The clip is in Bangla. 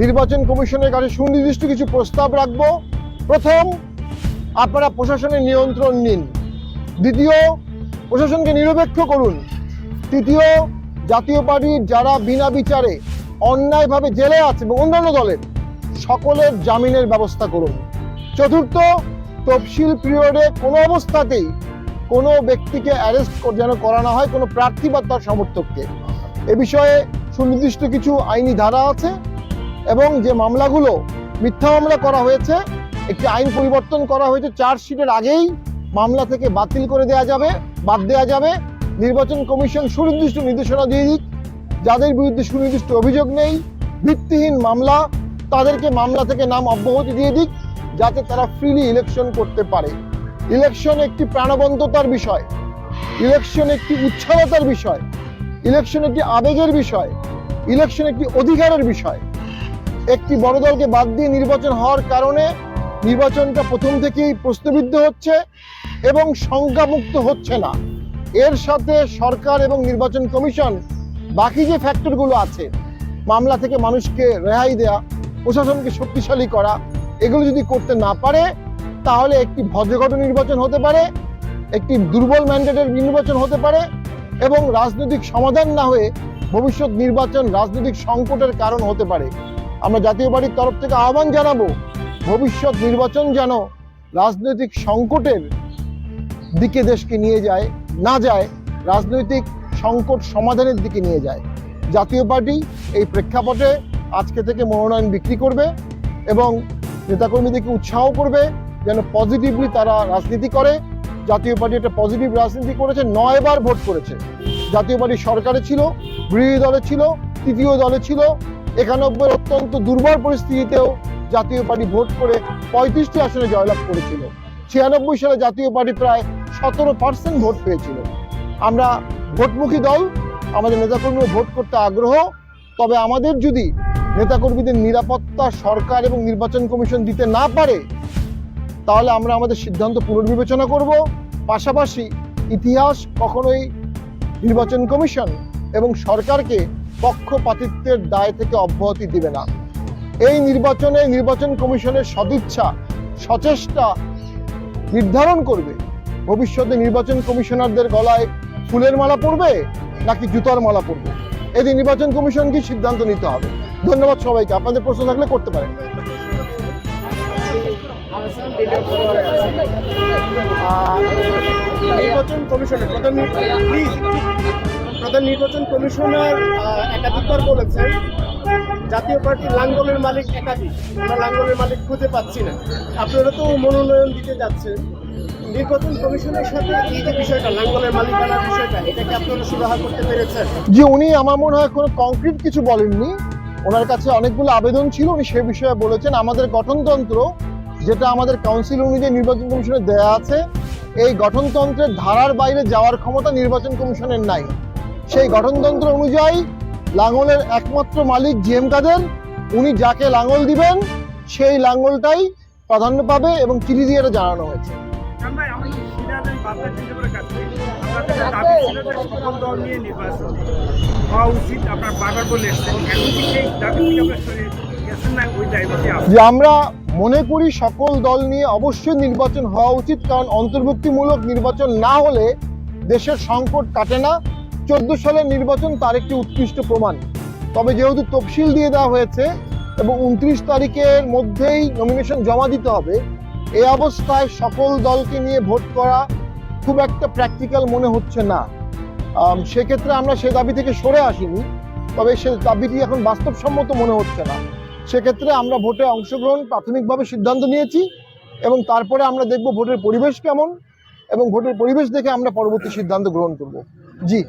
নির্বাচন কমিশনের কাছে সুনির্দিষ্ট কিছু প্রস্তাব রাখব। প্রথম, আপনারা প্রশাসনের নিয়ন্ত্রণ নিন। দ্বিতীয়, প্রশাসনকে নিরপেক্ষ করুন। তৃতীয়, জাতীয় পার্টির যারা বিনা বিচারে অন্যায়ভাবে জেলে আছে এবং অন্যান্য দলের, সকলের জামিনের ব্যবস্থা করুন। চতুর্থ, তফসিল পিরিয়ডে কোনো অবস্থাতেই কোনো ব্যক্তিকে অ্যারেস্ট যেন করা না হয়, কোনো প্রার্থী বা তার সমর্থককে। এ বিষয়ে সুনির্দিষ্ট কিছু আইনি ধারা আছে। এবং যে মামলাগুলো মিথ্যা মামলা করা হয়েছে, একটি আইন পরিবর্তন করা হয়েছে চার্জশিটের আগেই মামলা থেকে বাতিল করে দেয়া যাবে, বাদ দেওয়া যাবে। নির্বাচন কমিশন সুনির্দিষ্ট নির্দেশনা দিয়ে দিক, যাদের বিরুদ্ধে সুনির্দিষ্ট অভিযোগ নেই, ভিত্তিহীন মামলা, তাদেরকে মামলা থেকে নাম অব্যাহতি দিয়ে দিক, যাতে তারা ফ্রিলি ইলেকশন করতে পারে। ইলেকশন একটি প্রাণবন্ততার বিষয় ইলেকশন একটি উচ্ছলতার বিষয় ইলেকশন একটি আবেগের বিষয় ইলেকশন একটি অধিকারের বিষয়। একটি বড় দলকে বাদ দিয়ে নির্বাচন হওয়ার কারণে নির্বাচনটা প্রথম থেকেই প্রশ্নবিদ্ধ হচ্ছে এবং শঙ্কামুক্ত হচ্ছে না। এর সাথে সরকার এবং নির্বাচন কমিশন বাকি যে ফ্যাক্টরগুলো আছে, মামলা থেকে মানুষকে রেহাই দেয়া, প্রশাসনকে শক্তিশালী করা, এগুলো যদি করতে না পারে, তাহলে একটি ভদ্রঘট নির্বাচন হতে পারে, একটি দুর্বল ম্যান্ডেটের নির্বাচন হতে পারে এবং রাজনৈতিক সমাধান না হয়ে ভবিষ্যৎ নির্বাচন রাজনৈতিক সংকটের কারণ হতে পারে। আমরা জাতীয় পার্টির তরফ থেকে আহ্বান জানাব, ভবিষ্যৎ নির্বাচন যেন রাজনৈতিক সংকটের দিকে দেশকে নিয়ে যায়, না যায়, রাজনৈতিক সংকট সমাধানের দিকে নিয়ে যায়। জাতীয় পার্টি এই প্রেক্ষাপটে আজকে থেকে মনোনয়ন বিক্রি করবে এবং নেতাকর্মীদেরকে উৎসাহ করবে যেন পজিটিভলি তারা রাজনীতি করে। জাতীয় পার্টি একটা পজিটিভ রাজনীতি করেছে নয়বার ভোট করেছে। জাতীয় পার্টি সরকারে ছিল, বিরোধী দলে ছিল, তৃতীয় দলে ছিল একানব্বই অত্যন্ত দুর্বল পরিস্থিতিতেও জাতীয় পার্টি ভোট করে পঁয়ত্রিশটি আসনে জয়লাভ করেছিল। ছিয়ানব্বই সালে জাতীয় পার্টি প্রায় সতেরো পার্সেন্ট ভোট পেয়েছিল। আমরা ভোটমুখী দল, আমাদের নেতাকর্মীরা ভোট করতে আগ্রহ, তবে আমাদের যদি নেতাকর্মীদের নিরাপত্তা সরকার এবং নির্বাচন কমিশন দিতে না পারে, তাহলে আমরা আমাদের সিদ্ধান্ত পুনর্বিবেচনা করব। পাশাপাশি ইতিহাস কখনোই নির্বাচন কমিশন এবং সরকারকে পক্ষপাতিত্বের দায় থেকে অব্যাহতি দিবে না। এই নির্বাচনে নির্বাচন কমিশনের সদিচ্ছা, সচেষ্টা নির্ধারণ করবে। ভবিষ্যতে নির্বাচন কমিশনারদের গলায় ফুলের মালা পড়বে নাকি জুতার মালা পড়বে? এটি নির্বাচন কমিশনকে সিদ্ধান্ত নিতে হবে। ধন্যবাদ সবাইকে। আপনাদের প্রশ্ন থাকলে করতে পারেন। নির্বাচন কমিশনের প্রধান প্রধান নির্বাচন কমিশনার একাধিকবার বলেছেন জাতীয় পার্টির লাঙ্গলের মালিক একাধিক। আমরা লাঙ্গলের মালিক খুঁজে পাচ্ছি না। আপনারা তো মনোনয়ন দিতে যাচ্ছেন। নির্বাচন কমিশনের সাথে এই যে বিষয়টা, লাঙ্গলের মালিকানার বিষয়টা এটাকে আপনারা সুরাহা করতে পেরেছেন? যে উনি আমার মনে হয় কোনো কংক্রিট কিছু বলেননি। ওনার কাছে অনেকগুলো আবেদন ছিল, উনি সে বিষয়ে বলেছেন, আমাদের গঠনতন্ত্র, যেটা আমাদের কাউন্সিল অনুযায়ী নির্বাচন কমিশনের দেয়া আছে, এই গঠনতন্ত্রের ধারার বাইরে যাওয়ার ক্ষমতা নির্বাচন কমিশনের নাই। সেই গঠনতন্ত্র অনুযায়ী লাঙলের একমাত্র মালিক জি এম কাদের। উনি যাকে লাঙল দিবেন সেই লাঙলটাই প্রাধান্য পাবে এবং চিঠি দিয়ে এটা জানানো হয়েছে। আমরা আমরা সিরাজের বাপের চিন্তার কাছে আমাদের দাবি ছিল যে সকল দল নিয়ে নির্বাচন হওয়া উচিত আপনার বারবার বলে এসছেন। এখন কি সেই দাবি থেকে আমরা সরে গেছেন না? ওই দায়িত্বে আছে। যে আমরা মনে করি সকল দল নিয়ে অবশ্যই নির্বাচন হওয়া উচিত কারণ অন্তর্ভুক্তিমূলক নির্বাচন না হলে দেশের সংকট কাটে না। চোদ্দ সালের নির্বাচন তার একটি উৎকৃষ্ট প্রমাণ। তবে যেহেতু তফসিল দিয়ে দেওয়া হয়েছে এবং উনত্রিশ তারিখের মধ্যেই নমিনেশন জমা দিতে হবে, এ অবস্থায় সকল দলকে নিয়ে ভোট করা খুব একটা প্র্যাকটিক্যাল মনে হচ্ছে না। সেক্ষেত্রে আমরা সে দাবি থেকে সরে আসিনি, তবে সে দাবিটি এখন বাস্তবসম্মত মনে হচ্ছে না। সেক্ষেত্রে আমরা ভোটে অংশগ্রহণ প্রাথমিকভাবে সিদ্ধান্ত নিয়েছি এবং তারপরে আমরা দেখব ভোটের পরিবেশ কেমন এবং ভোটের পরিবেশ দেখে আমরা পরবর্তী সিদ্ধান্ত গ্রহণ করব। জি।